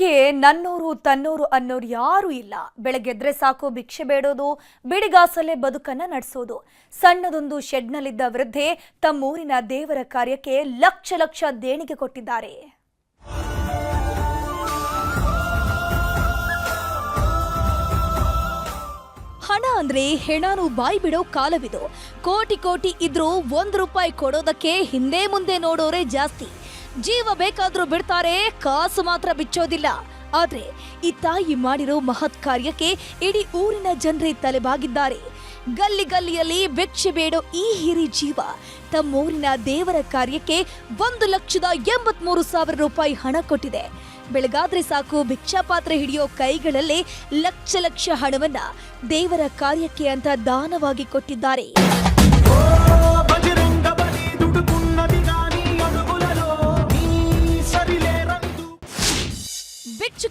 ಊರಿಗೆ ನನ್ನೋರು, ತನ್ನೋರು ಅನ್ನೋರು ಯಾರೂ ಇಲ್ಲ. ಬೆಳಗ್ಗೆದ್ರೆ ಸಾಕು, ಭಿಕ್ಷೆ ಬೇಡೋದು, ಬಿಡಿಗಾಸಲ್ಲೇ ಬದುಕನ್ನ ನಡೆಸೋದು. ಸಣ್ಣದೊಂದು ಶೆಡ್ನಲ್ಲಿದ್ದ ವೃದ್ಧೆ ತಮ್ಮೂರಿನ ದೇವರ ಕಾರ್ಯಕ್ಕೆ ಲಕ್ಷ ಲಕ್ಷ ದೇಣಿಗೆ ಕೊಟ್ಟಿದ್ದಾರೆ. ಹಣ ಅಂದ್ರೆ ಹೆಣಾನು ಬಾಯಿ ಬಿಡೋ ಕಾಲವಿದು. ಕೋಟಿ ಕೋಟಿ ಇದ್ರೂ ಒಂದ್ ರೂಪಾಯಿ ಕೊಡೋದಕ್ಕೆ ಹಿಂದೆ ಮುಂದೆ ನೋಡೋರೇ ಜಾಸ್ತಿ. ಜೀವ ಬೇಕಾದ್ರೂ ಬಿಡ್ತಾರೆ, ಕಾಸು ಮಾತ್ರ ಬಿಚ್ಚೋದಿಲ್ಲ. ಆದ್ರೆ ಈ ತಾಯಿ ಮಾಡಿರೋ ಮಹತ್ ಕಾರ್ಯಕ್ಕೆ ಇಡೀ ಊರಿನ ಜನರೇ ತಲೆಬಾಗಿದ್ದಾರೆ. ಗಲ್ಲಿ ಗಲ್ಲಿಯಲ್ಲಿ ಭಿಕ್ಷೆ ಬೇಡೋ ಈ ಹಿರಿ ಜೀವ ತಮ್ಮೂರಿನ ದೇವರ ಕಾರ್ಯಕ್ಕೆ ಒಂದು ಲಕ್ಷದ ಎಂಬತ್ಮೂರು ಸಾವಿರ ರೂಪಾಯಿ ಹಣ ಕೊಟ್ಟಿದೆ. ಬೆಳಗಾದ್ರೆ ಸಾಕು ಭಿಕ್ಷಾ ಪಾತ್ರೆ ಹಿಡಿಯೋ ಕೈಗಳಲ್ಲಿ ಲಕ್ಷ ಲಕ್ಷ ಹಣವನ್ನ ದೇವರ ಕಾರ್ಯಕ್ಕೆ ಅಂತ ದಾನವಾಗಿ ಕೊಟ್ಟಿದ್ದಾರೆ.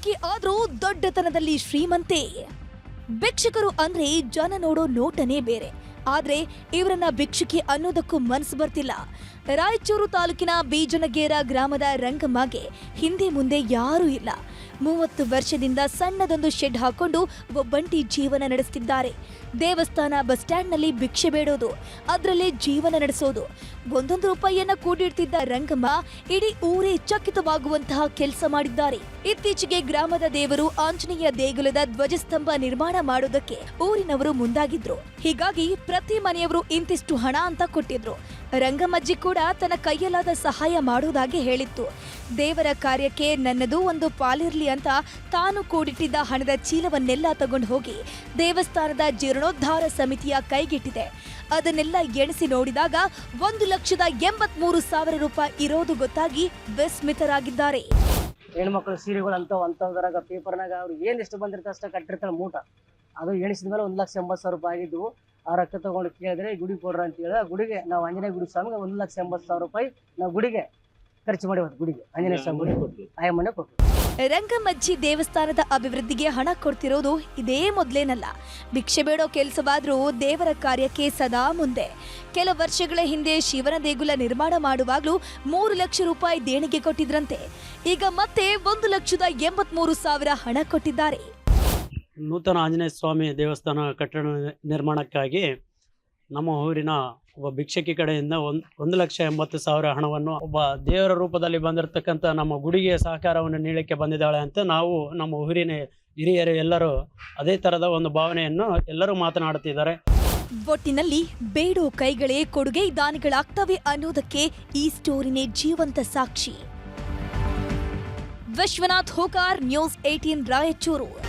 ಭಿಕ್ಷುಕಿ ಆದ್ರೂ ದೊಡ್ಡತನದಲ್ಲಿ ಶ್ರೀಮಂತೆ. ಭಿಕ್ಷಕರು ಅಂದ್ರೆ ಜನ ನೋಡೋ ನೋಟನೇ ಬೇರೆ. ಆದ್ರೆ ಇವರನ್ನ ಭಿಕ್ಷುಕಿ ಅನ್ನೋದಕ್ಕೂ ಮನಸ್ಸು ಬರ್ತಿಲ್ಲ. ರಾಯಚೂರು ತಾಲೂಕಿನ ಬೀಜನಗೇರ ಗ್ರಾಮದ ರಂಗಮ್ಮಗೆ ಹಿಂದೆ ಮುಂದೆ ಯಾರೂ ಇಲ್ಲ. ಮೂವತ್ತು ವರ್ಷದಿಂದ ಸಣ್ಣದೊಂದು ಶೆಡ್ ಹಾಕೊಂಡು ಒಬ್ಬಂಟಿ ಜೀವನ ನಡೆಸ್ತಿದ್ದಾರೆ. ದೇವಸ್ಥಾನ ಬಸ್ ಸ್ಟ್ಯಾಂಡ್ನಲ್ಲಿ ಭಿಕ್ಷೆ ಬೇಡೋದು, ಅದರಲ್ಲೇ ಜೀವನ ನಡೆಸೋದು. ಒಂದೊಂದು ರೂಪಾಯಿಯನ್ನ ಕೂಡಿಡ್ತಿದ್ದ ರಂಗಮ್ಮ ಇಡೀ ಊರೇ ಚಕಿತವಾಗುವಂತಹ ಕೆಲಸ ಮಾಡಿದ್ದಾರೆ. ಇತ್ತೀಚೆಗೆ ಗ್ರಾಮದ ದೇವರು ಆಂಜನೇಯ ದೇಗುಲದ ಧ್ವಜಸ್ತಂಭ ನಿರ್ಮಾಣ ಮಾಡೋದಕ್ಕೆ ಊರಿನವರು ಮುಂದಾಗಿದ್ರು. ಹೀಗಾಗಿ ಪ್ರತಿ ಮನೆಯವರು ಇಂತಿಷ್ಟು ಹಣ ಅಂತ ಕೊಟ್ಟಿದ್ರು. ರಂಗಮ್ಮಜ್ಜಿ ಕೂಡ ತನ್ನ ಕೈಯಲ್ಲಾದ ಸಹಾಯ ಮಾಡೋದಾಗಿ ಹೇಳಿತ್ತು. ದೇವರ ಕಾರ್ಯಕ್ಕೆ ನನ್ನದು ಒಂದು ಪಾಲಿರ್ಲಿ ಅಂತ ತಾನು ಕೂಡಿಟ್ಟಿದ್ದ ಹಣದ ಚೀಲವನ್ನೆಲ್ಲ ತಗೊಂಡು ಹೋಗಿ ದೇವಸ್ಥಾನದ ಜೀರ್ಣೋದ್ಧಾರ ಸಮಿತಿಯ ಕೈಗಿಟ್ಟಿದೆ. ಅದನ್ನೆಲ್ಲ ಎಣಿಸಿ ನೋಡಿದಾಗ ಒಂದು ಲಕ್ಷದ ಎಂಬತ್ಮೂರು ಸಾವಿರ ರೂಪಾಯಿ ಇರೋದು ಗೊತ್ತಾಗಿ ವಿಸ್ಮಿತರಾಗಿದ್ದಾರೆ. ಹೆಣ್ಮಕ್ಳು ಸೀರೆಗಳು ಅಂತದ್ರಾಗ ಪೇಪರ್ನಾಗ ಅವ್ರು ಏನ್ ಎಷ್ಟು ಬಂದಿರ್ತಾರೆ ಅಷ್ಟ ಕಟ್ಟಿರ್ತಾರೆ ಮೂಟ. ಅದು ಎಣಿಸಿದ ಮೇಲೆ ಒಂದು ಲಕ್ಷ ಎಂಬತ್ತು ಸಾವಿರ ರೂಪಾಯಿ ಆಗಿದ್ದು, ಆ ರಕ್ತ ತಗೊಂಡು ಕೇಳಿದ್ರೆ ಗುಡಿ ಕೊಡ್ರ ಅಂತ ಹೇಳಿದ್ರೆ ಗುಡಿಗೆ, ನಾವು ಆಂಜನೇಯ ಗುಡಿ ಸ್ವಾಮಿಗೆ ಒಂದು ಲಕ್ಷ ಎಂಬತ್ತು ಸಾವಿರ ರೂಪಾಯಿ ನಾವು ಗುಡಿಗೆ ಖರ್ಚು ಮಾಡಿ ಗುಡಿಗೆ. ಆಂಜನೇಯ ಸ್ವಾಮಿ ಗುಡಿ ಆಯಮ್ಮನೆ ಕೊಟ್ಟು ರಂಗಮಜ್ಜಿ ದೇವಸ್ಥಾನದ ಅಭಿವೃದ್ಧಿಗೆ ಹಣ ಕೊಡ್ತಿರೋದು ಇದೇ ಮೊದಲೇನಲ್ಲ. ಭಿಕ್ಷೆ ಬೇಡೋ ಕೆಲಸವಾದರೂ ದೇವರ ಕಾರ್ಯಕ್ಕೆ ಸದಾ ಮುಂದೆ. ಕೆಲ ವರ್ಷಗಳ ಹಿಂದೆ ಶಿವನ ದೇಗುಲ ನಿರ್ಮಾಣ ಮಾಡುವಾಗಲೂ ಮೂರು ಲಕ್ಷ ರೂಪಾಯಿ ದೇಣಿಗೆ ಕೊಟ್ಟಿದ್ರಂತೆ. ಈಗ ಮತ್ತೆ ಒಂದು ಲಕ್ಷದ ಎಂಬತ್ಮೂರು ಸಾವಿರ ಹಣ ಕೊಟ್ಟಿದ್ದಾರೆ. ನೂತನ ಆಂಜನೇಯ ಸ್ವಾಮಿ ದೇವಸ್ಥಾನ ಕಟ್ಟಡ ನಿರ್ಮಾಣಕ್ಕಾಗಿ ನಮ್ಮ ಊರಿನ ಒಬ್ಬ ಭಿಕ್ಷಕಿ ಕಡೆಯಿಂದ ಒಂದು ಒಂದು ಲಕ್ಷ ಎಂಬತ್ತು ಸಾವಿರ ಹಣವನ್ನು ಒಬ್ಬ ದೇವರ ರೂಪದಲ್ಲಿ ಬಂದಿರತಕ್ಕಂಥ ನಮ್ಮ ಗುಡಿಗೆ ಸಹಕಾರವನ್ನು ನೀಡಲಿಕ್ಕೆ ಬಂದಿದ್ದಾಳೆ ಅಂತ ನಾವು ನಮ್ಮ ಊರಿನ ಹಿರಿಯರು ಎಲ್ಲರೂ ಅದೇ ಥರದ ಒಂದು ಭಾವನೆಯನ್ನು ಎಲ್ಲರೂ ಮಾತನಾಡುತ್ತಿದ್ದಾರೆ. ಒಟ್ಟಿನಲ್ಲಿ ಬೇಡೋ ಕೈಗಳೇ ಕೊಡುಗೆ ದಾನಿಗಳಾಗ್ತವೆ ಅನ್ನೋದಕ್ಕೆ ಈ ಸ್ಟೋರಿನೇ ಜೀವಂತ ಸಾಕ್ಷಿ. Vishwanath Hokar news eighteen Raichur.